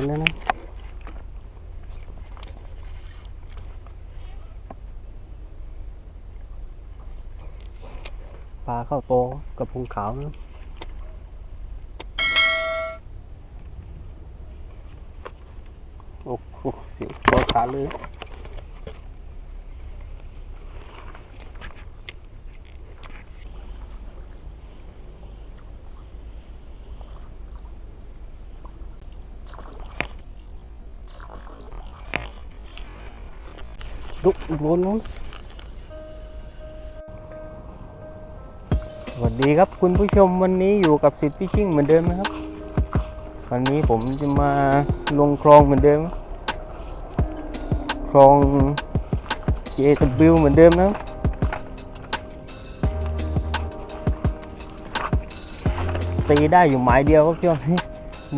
นแล้วนะปลาเข้าโตกับพงขาวนะโอ้โหเสียงตัวขาเลย ลุกโดนนู้นสวัสดีครับคุณผู้ชมวันนี้อยู่กับสิทธิ์พิชิ่งเหมือนเดิมนะครับ วันนี้ผมจะมาลงคลองเหมือนเดิม คลอง JW เหมือนเดิมนะครับตีได้อยู่หมายเดียวครับช่วงนี้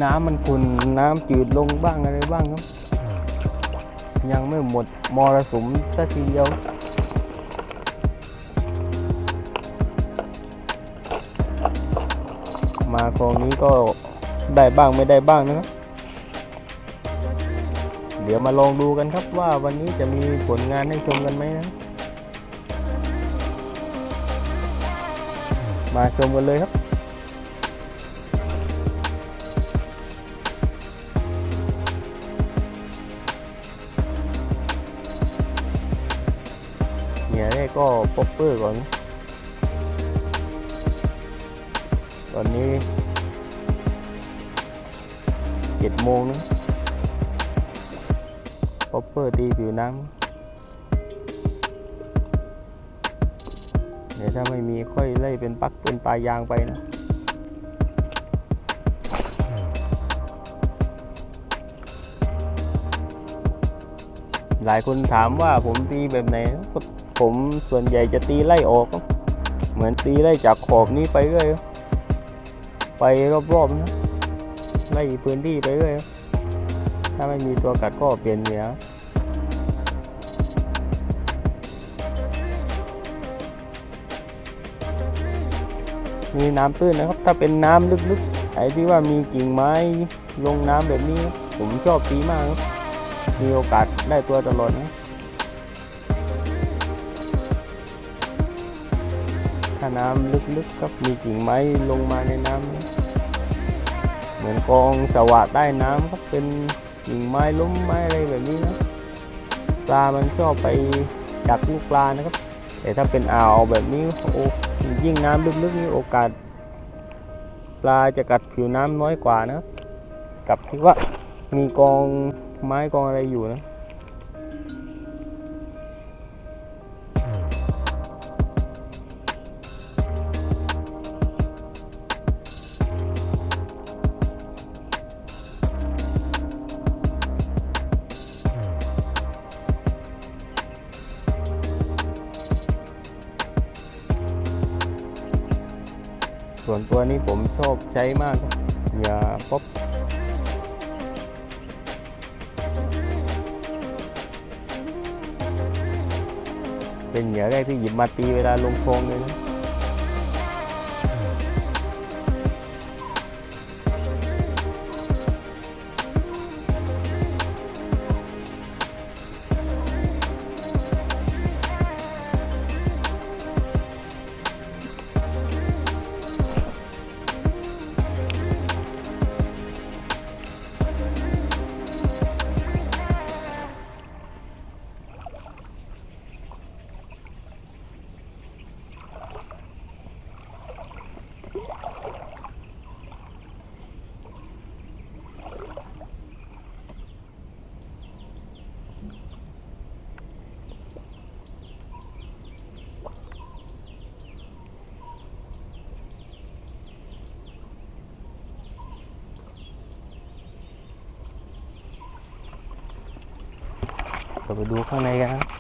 น้ำมันขุ่นน้ำจืดลงบ้างอะไรบ้างครับ ยังไม่หมดมรสุมสักทีเดียวมาครองนี้ก็ได้บ้างไม่ได้บ้างนะครับ เดี๋ยวมาลองดูกันครับว่าวันนี้จะมีผลงานให้ชมกันไหมนะ มาชมกันเลยครับ นี่ยแรกก็ป๊อปเปอร์ก่อน ตอนนี้เจ็ดโมงนะป๊อปเปอร์ตีผิวน้ำเดี๋ยวถ้าไม่มีค่อยไล่เป็นปักเป็นปลายยางไปนะ หลายคนถามว่าผมตีแบบไหน ผมส่วนใหญ่จะตีไล่ออก เหมือนตีไล่จากขอบนี้ไปเรื่อยไปรอบๆนะไล่พื้นที่ไปเรื่อยถ้าไม่มีตัวกัดก็เปลี่ยนเหนียมีน้ำตื้นนะครับ ถ้าเป็นน้ำลึกๆไอ้ที่ว่ามีกิ่งไม้ลงน้ำแบบนี้ ผมชอบตีมากครับ มีโอกาสได้ตัวตลอดนะถ้าน้ำลึกๆครับมีกิ่งไม้ลงมาในน้ำนะเหมือนกองสวะใต้น้ำครับเป็นกิ่งไม้ล้มไม้อะไรแบบนี้นะปลามันชอบไปจับลูกปลานะครับ แต่ถ้าเป็นอ่าวแบบนี้โอ้ยิ่งน้ำลึกๆนี่โอกาส ปลาจะกัดผิวน้ำน้อยกว่านะ กับที่ว่ามีกอง ไม้กองอะไรอยู่นะส่วนตัวนี้ผมชอบใช้มาก เป็นเหยื่อแรกที่หยิบมาตีเวลาลงโคลงเลยนะ เราไปดูข้างในกัน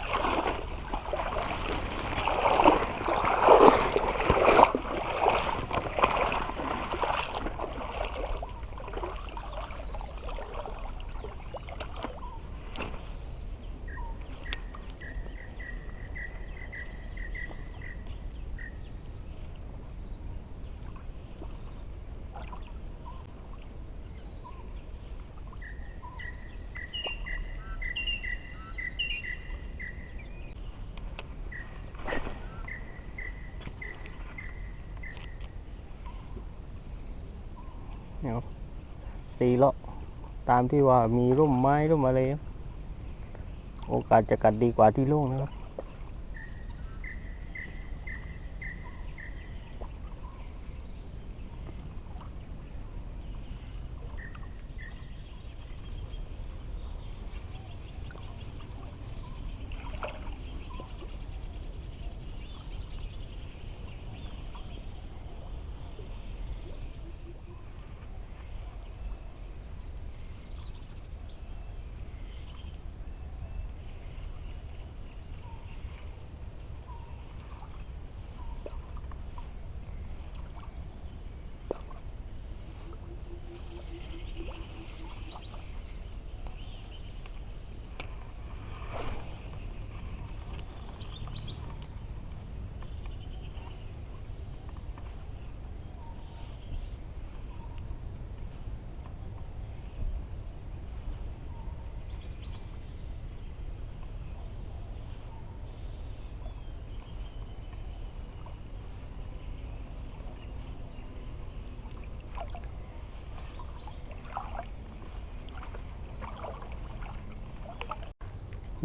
เนี่ยตีเลาะตามที่ว่ามีร่มไม้ร่มอะไร โอกาสจะกัดดีกว่าที่โล่งนะครับ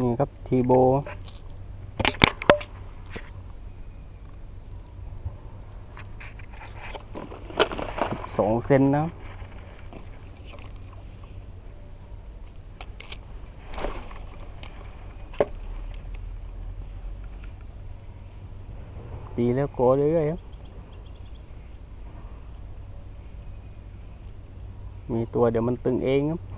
นี่ครับทีโบสองเซนนะตีแล้วโกเรื่อยๆครับมีตัวเดี๋ยวมันตึงเองครับ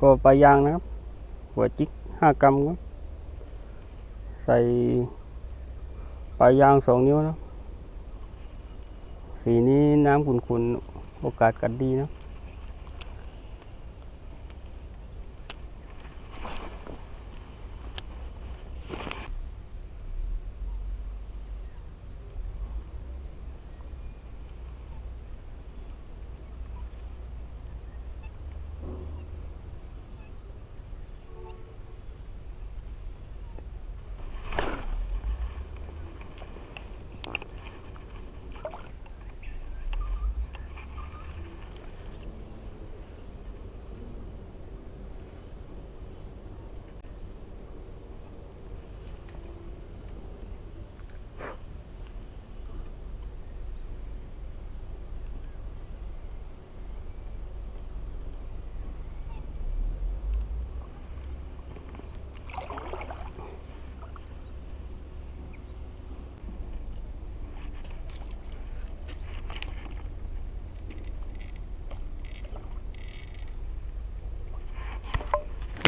ก็ปลายางนะครับ หัวจิกห้ากรัมครับใส่ปลายางสองนิ้วนะสีนี้น้ำขุ่นๆ โอกาสกัดดีนะ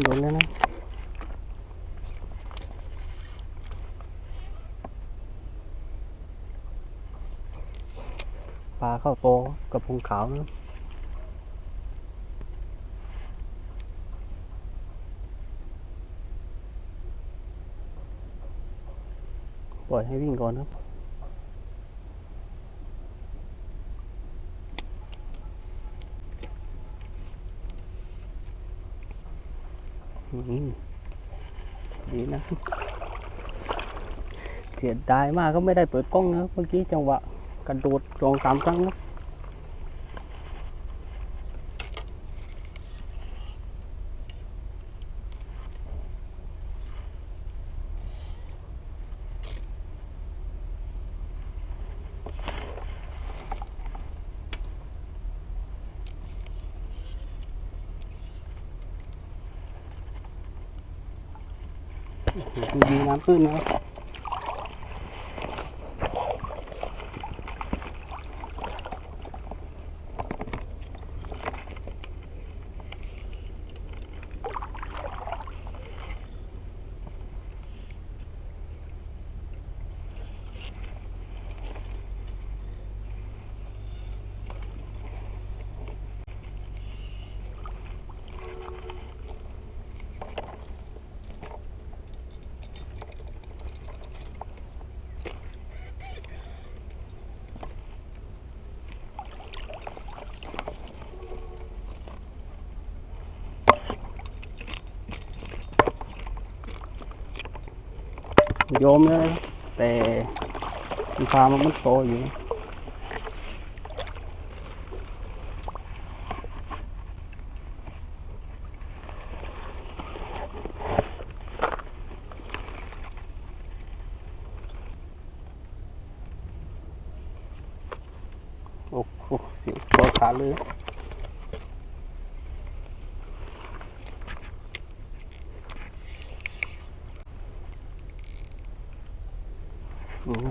โดนแล้วนะปลาเข้าโตกับพงขาวนะปล่อยให้วิ่งก่อนครับ ดีนะ เสียดายมากก็ไม่ได้เปิดกล้องนะเมื่อกี้จังหวะกระโดดลองสามครั้งนะ ดูน้ำขึ้นนะ โยมแล้วนะแต่มันพามันมันโตอยู่โอ้โหเสียงตัวขาเลย อืม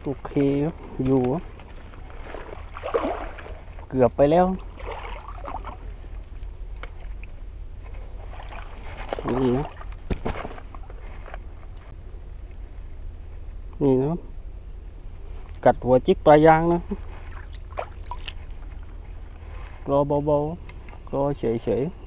โอเคครับอยู่เกือบไปแล้วนี่นะนี่นะกัดหัวจิกปลายางนะรอเบาๆรอเฉยๆ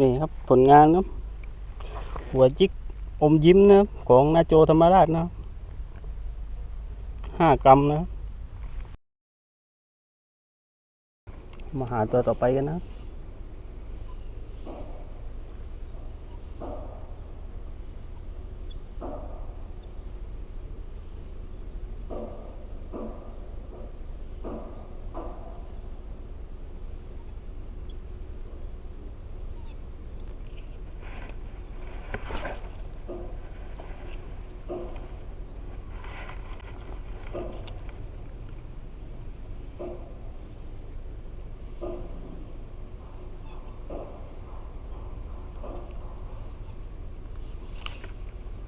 นี่ครับผลงานครับ หัวจิกอมยิ้มนะครับของนาโจธรรมราชนะห้ากรัมนะมาหาตัวต่อไปกันนะ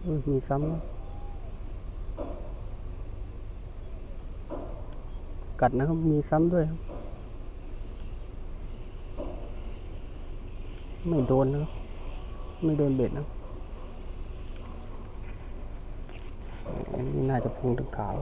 มีซ้ำกัดนะครับ มีซ้ำด้วยครับ ไม่โดนนะครับ ไม่โดนเบ็ดนะอันนี้น่าจะพุงถึงขาว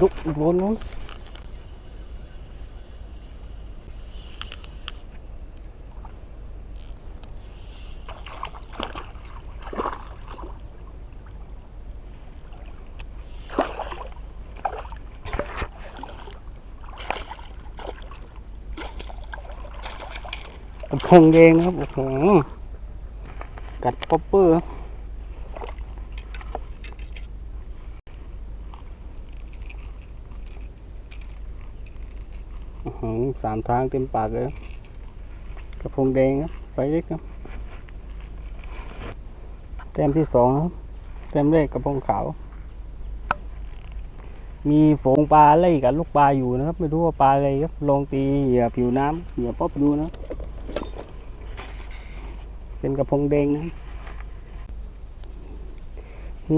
ลุกโดนนู้นพงแดงครับ โอ้โห กัดป๊อปเปอร์อื้อหือ สามทางเต็มปากเลยกระพงแดงครับไซส์เล็กครับแต้มที่สองครับแต้มแรกกระพงขาว มีฝูงปลาไล่กับลูกปลาอยู่นะครับ ไม่รู้ว่าปลาอะไรครับลองตีเหยื่อผิวน้ำเหยื่อป๊อปดูนะ เป็นกระพงแดงนะ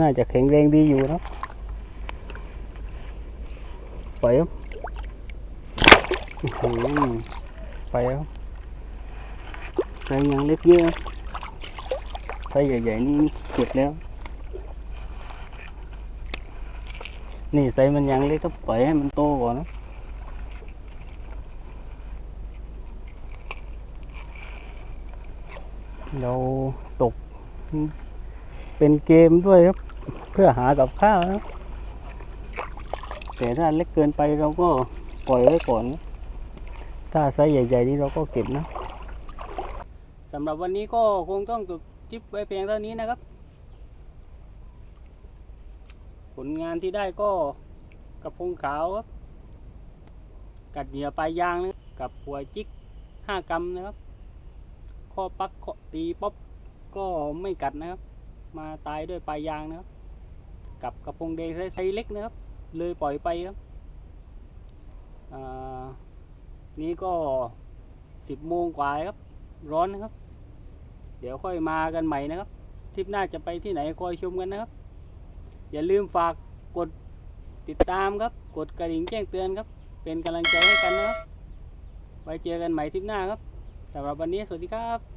น่าจะแข็งแรงดีอยู่นะไปยครับ ไปแล้วไซส์ยังเล็กเยอะไซส์ใหญ่ๆนี่เก็บแล้ว นี่ไซส์มันยังเล็กก็ปล่อยให้มันโตก่อนนะเราตก เป็นเกมด้วยครับ เพื่อหากับข้าวนะแต่ถ้าเล็กเกินไปเราก็ปล่อยไว้ก่อนนะ ถ้าไซส์ใหญ่ๆนี่เราก็เก็บนะสำหรับวันนี้ก็คงต้องจบคลิปไว้เพียงเท่านี้นะครับ ผลงานที่ได้ก็กระพงขาวครับ กัดเหยื่อปลายยางนะกับหัวจิกห้ากรัมนะครับ ข้อปักข้อตีป๊อปก็ไม่กัดนะครับ มาตายด้วยปลายยางนะครับ กับกระพงเดย์ไซส์เล็กนะครับ เลยปล่อยไปครับอ่า นี่ก็สิบโมงกว่าครับ ร้อนนะครับ เดี๋ยวค่อยมากันใหม่นะครับทริปหน้าจะไปที่ไหนคอยชมกันนะครับ อย่าลืมฝากกดติดตามครับ กดกระดิ่งแจ้งเตือนครับ เป็นกำลังใจให้กันนะครับไว้เจอกันใหม่ทริปหน้าครับสำหรับวันนี้สวัสดีครับ